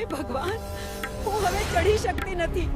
હે ભગવાન? હું હવે ચડી શકતી નથી.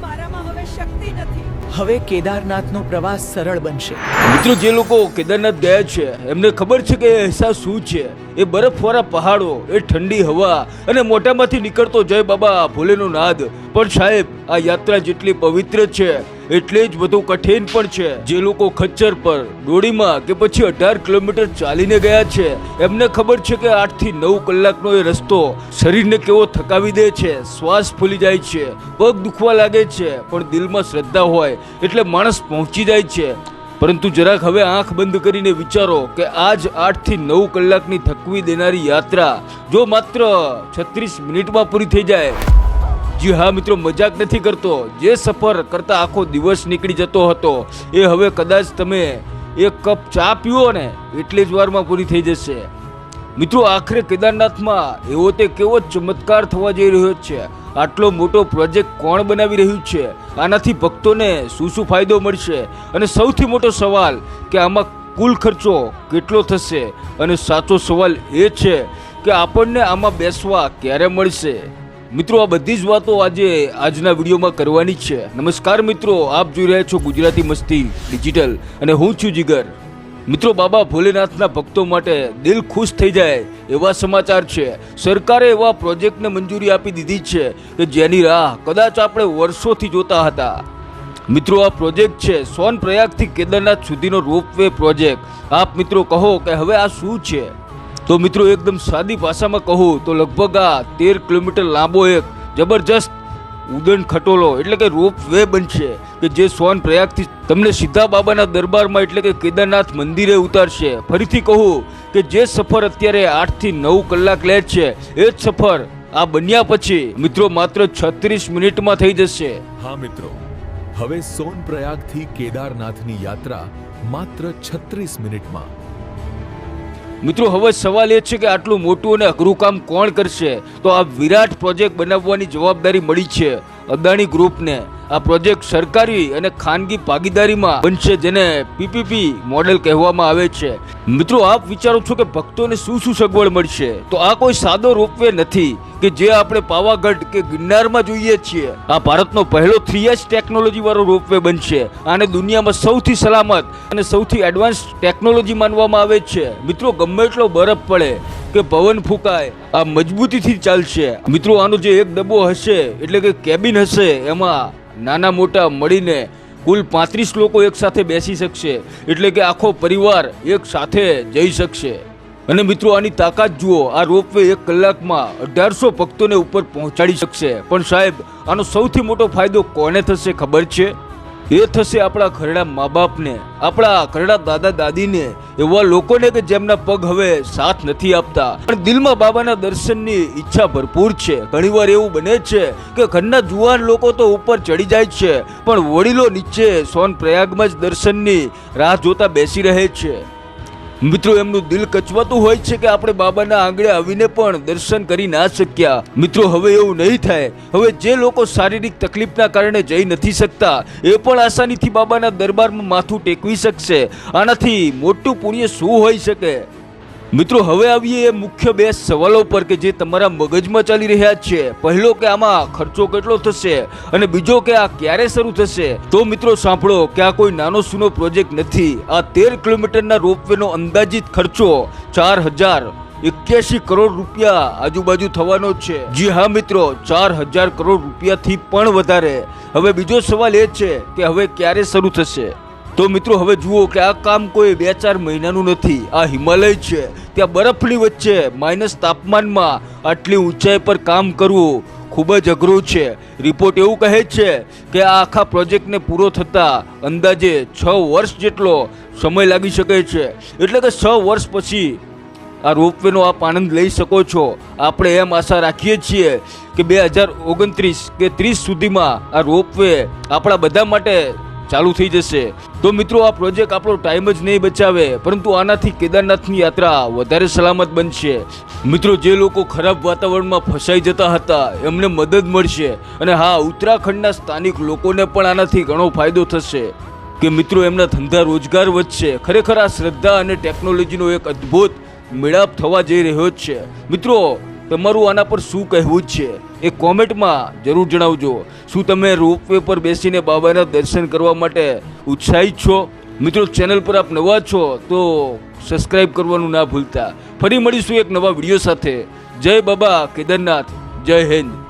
મારામાં હવે શક્તિ નથી. હવે કેદારનાથનો પ્રવાસ સરળ બનશે. મિત્રો જે લોકો કેદારનાથ ગયા છે એમને ખબર છે કે અહેસાસ શું છે? એ બરફવાળા પહાડો, એ ઠંડી હવા અને મોઢામાંથી નીકળતો જય બાબા ભોલેનો નાદ. પણ સાહેબ, આ યાત્રા જેટલી પવિત્ર છે, એટલે જ વધુ કઠિન પણ છે. જે લોકો ખચ્ચર પર દોડીમાં કે પછી અઢાર કિલોમીટર ચાલીને ગયા છે, એમને ખબર છે કે આઠથી નવ કલાકનો એ રસ્તો શરીરને કેવો થકાવી દે છે, શ્વાસ ફૂલી જાય છે, પગ દુખવા લાગે છે, પણ દિલમાં શ્રદ્ધા હોય, એટલે માણસ પહોંચી જાય છે. પરંતુ જરાક હવે આંખ બંધ કરીને વિચારો કે આજ આઠથી નવ કલાકની થકવી દેનારી યાત્રા જો માત્ર છત્રીસ મિનિટમાં પૂરી થઈ જાય. જી હા મિત્રો, મજાક નથી કરતો. જે સફર કરતા આખો દિવસ નીકળી જતો હતો, એ હવે કદાચ તમે એક કપ ચા પીવો ને, એટલી જ વારમાં પૂરી થઈ જશે. મિત્રો, આખરે કેદારનાથમાં એવો તે કેવો ચમત્કાર થવા જઈ રહ્યો છે. આટલો મોટો પ્રોજેક્ટ કોણ બનાવી રહ્યું છે? આનાથી ભક્તોને શું શું ફાયદો મળશે? અને સૌથી મોટો સવાલ કે આમાં કુલ ખર્ચો કેટલો થશે? અને સાચો સવાલ એ છે કે આપણને આમાં બેસવા ક્યારે મળશે? મિત્રો, આ બધી જ વાતો આજે આજના વિડીયોમાં કરવાની છે. નમસ્કાર મિત્રો, આપ જોઈ રહ્યા છો ગુજરાતી મસ્તી ડિજિટલ અને હું છું જીગર. મિત્રો, બાબા ભોલેનાથના ભક્તો માટે દિલ ખુશ થઈ જાય એવા સમાચાર છે. સરકારે એવા પ્રોજેક્ટને મંજૂરી આપી દીધી છે કે જેની રાહ કદાચ આપણે વર્ષોથી જોતા હતા. મિત્રો, આ પ્રોજેક્ટ છે સોનપ્રયાગથી કેદારનાથ સુધીનો રોપવે પ્રોજેક્ટ. આપ મિત્રો કહો કે હવે આ શું છે? તો મિત્રો, એકદમ સાદી ભાષામાં કહું તો લગભગ આ તેર કિલોમીટર લાંબો એક જબરજસ્ત ઉદન ખટોલો એટલે કે રોપ વે બનશે, કે જે સોન પ્રયાગથી તમને સીધા બાબાના દરબારમાં એટલે કે કેદારનાથ મંદિરે ઉતારશે. ફરીથી કહું કે જે સફર અત્યારે આઠથી નવ કલાક લે છે, એ જ સફર આ બન્યા પછી મિત્રો માત્ર છત્રીસ મિનિટમાં થઈ જશે. હા મિત્રો, હવે સોનપ્રયાગથી કેદારનાથની યાત્રા માત્ર છત્રીસ મિનિટમાં. મિત્રો, હવે સવાલ એ છે કે આટલું મોટું અને અઘરું કામ કોણ કરશે? તો આ વિરાટ પ્રોજેક્ટ બનાવવાની જવાબદારી મળી છે અદાણી ગ્રુપને. આ પ્રોજેક્ટ સરકારી અને ખાનગી ભાગીદારીમાં બનશે જેને પીપીપી મોડેલ કહેવામાં આવે છે. મિત્રો, આપ વિચારો છો કે ભક્તોને શું શું સગવડ મળશે? તો આ કોઈ સાદો રોપવે નથી કે જે આપણે પાવાગઢ કે ગિરનારમાં જોઈએ છીએ. આ ભારતનો પહેલો થ્રી એચ ટેકનોલોજી વાળો રોપવે બનશે. આને દુનિયામાં સૌથી સલામત અને સૌથી એડવાન્સ ટેકનોલોજી માનવામાં આવે છે. મિત્રો, ગમે એટલો બરફ પડે કે પવન ફૂંકાય, આ મજબૂતીથી ચાલશે. મિત્રો, આનો જે એક ડબ્બો હશે, એટલે કે કેબિન હશે, એમાં નાના મોટા મળીને કુલ પાંત્રીસ લોકો એકસાથે બેસી શકશે. એટલે કે આખો પરિવાર એક સાથે જઈ શકશે. અને મિત્રો, આની તાકાત જુઓ, આ રોપવે એક કલાકમાં અઢારસો ભક્તોને ઉપર પહોંચાડી શકશે. પણ સાહેબ, આનો સૌથી મોટો ફાયદો કોને થશે ખબર છે? એ થશે આપણા ઘરડા મા બાપને આપણા ઘરડા દાદા દાદીને, એવા લોકોને કે જેમના પગ હવે સાથ નથી આપતા. પણ દિલમાં બાબાના દર્શનની ઈચ્છા ભરપૂર છે. ઘણીવાર એવું બને છે કે ઘરના જુવાન લોકો તો ઉપર ચડી જાય છે, પણ વડીલો નીચે સોન પ્રયાગમાં જ દર્શનની રાહ જોતા બેસી રહે છે. મિત્રો, એમનું દિલ કચવાતું હોય છે કે આપણે બાબાના આંગણે આવીને પણ દર્શન કરી ના શક્યા. મિત્રો, હવે એવું નહીં થાય. હવે જે લોકો શારીરિક તકલીફના કારણે જઈ નથી શકતા, એ પણ આસાનીથી બાબાના દરબારમાં માથું ટેકવી શકશે. આનાથી મોટું પુણ્ય શું હોઈ શકે? મિત્રો, હવે આવીએ મુખ્ય બે સવાલો પર કે જે તમારા મગજમાં ચાલી રહ્યા છે. પહેલો કે આમાં ખર્ચો કેટલો થશે અને બીજો કે આ ક્યારે શરૂ થશે? તો મિત્રો, સાંભળો કે આ કોઈ નાનો સૂનો પ્રોજેક્ટ નથી. આ તેર કિલોમીટરના રોપવેનો અંદાજિત ખર્ચો ચાર હજાર એક્યાસી કરોડ રૂપિયા આજુબાજુ થવાનો છે. જી હા, મિત્રો, ચાર હજાર કરોડ રૂપિયાથી પણ વધારે. હવે બીજો સવાલ એ છે કે હવે ક્યારે શરૂ થશે? તો મિત્રો, હવે જુઓ કે આ કામ કોઈ બે ચાર મહિનાનું નથી. આ હિમાલય છે. ત્યાં બરફની વચ્ચે માઇનસ તાપમાનમાં આટલી ઊંચાઈ પર કામ કરવું ખૂબ જ અઘરું છે. રિપોર્ટ એવું કહે છે કે આ આખા પ્રોજેક્ટને પૂરો થતાં અંદાજે છ વર્ષ જેટલો સમય લાગી શકે છે. એટલે કે છ વર્ષ પછી આ રોપવેનો આપ આનંદ લઈ શકો છો. આપણે એમ આશા રાખીએ છીએ કે બે હજાર ઓગણત્રીસ કે ત્રીસ સુધીમાં આ રોપવે આપણા બધા માટે ચાલુ થઈ જશે. તો મિત્રો, આ પ્રોજેક્ટ આપણો ટાઈમ જ નહીં બચાવે, પરંતુ આનાથી કેદારનાથની યાત્રા વધારે સલામત બનશે. મિત્રો, જે લોકો ખરાબ વાતાવરણમાં ફસાઈ જતા હતા, એમને મદદ મળશે અને હા, ઉત્તરાખંડના સ્થાનિક લોકોને પણ આનાથી ઘણો ફાયદો થશે. કે મિત્રો, એમના ધંધા રોજગાર વધશે. ખરેખર આ શ્રદ્ધા અને ટેકનોલોજીનો એક અદ્ભુત મેળાપ થવા જઈ રહ્યો છે. મિત્રો તમારું આના પર શું કહેવું છે? એ કોમેન્ટમાં જરૂર જણાવજો. શું તમે રોપવે પર બેસીને બાબાના દર્શન કરવા માટે ઉત્સાહિત છો? મિત્રો, ચેનલ પર આપ નવા છો તો સબસ્ક્રાઇબ કરવાનું ના ભૂલતા. ફરી મળીશું એક નવા વીડિયો સાથે. જય બાબા કેદારનાથ. જય હિન્દ.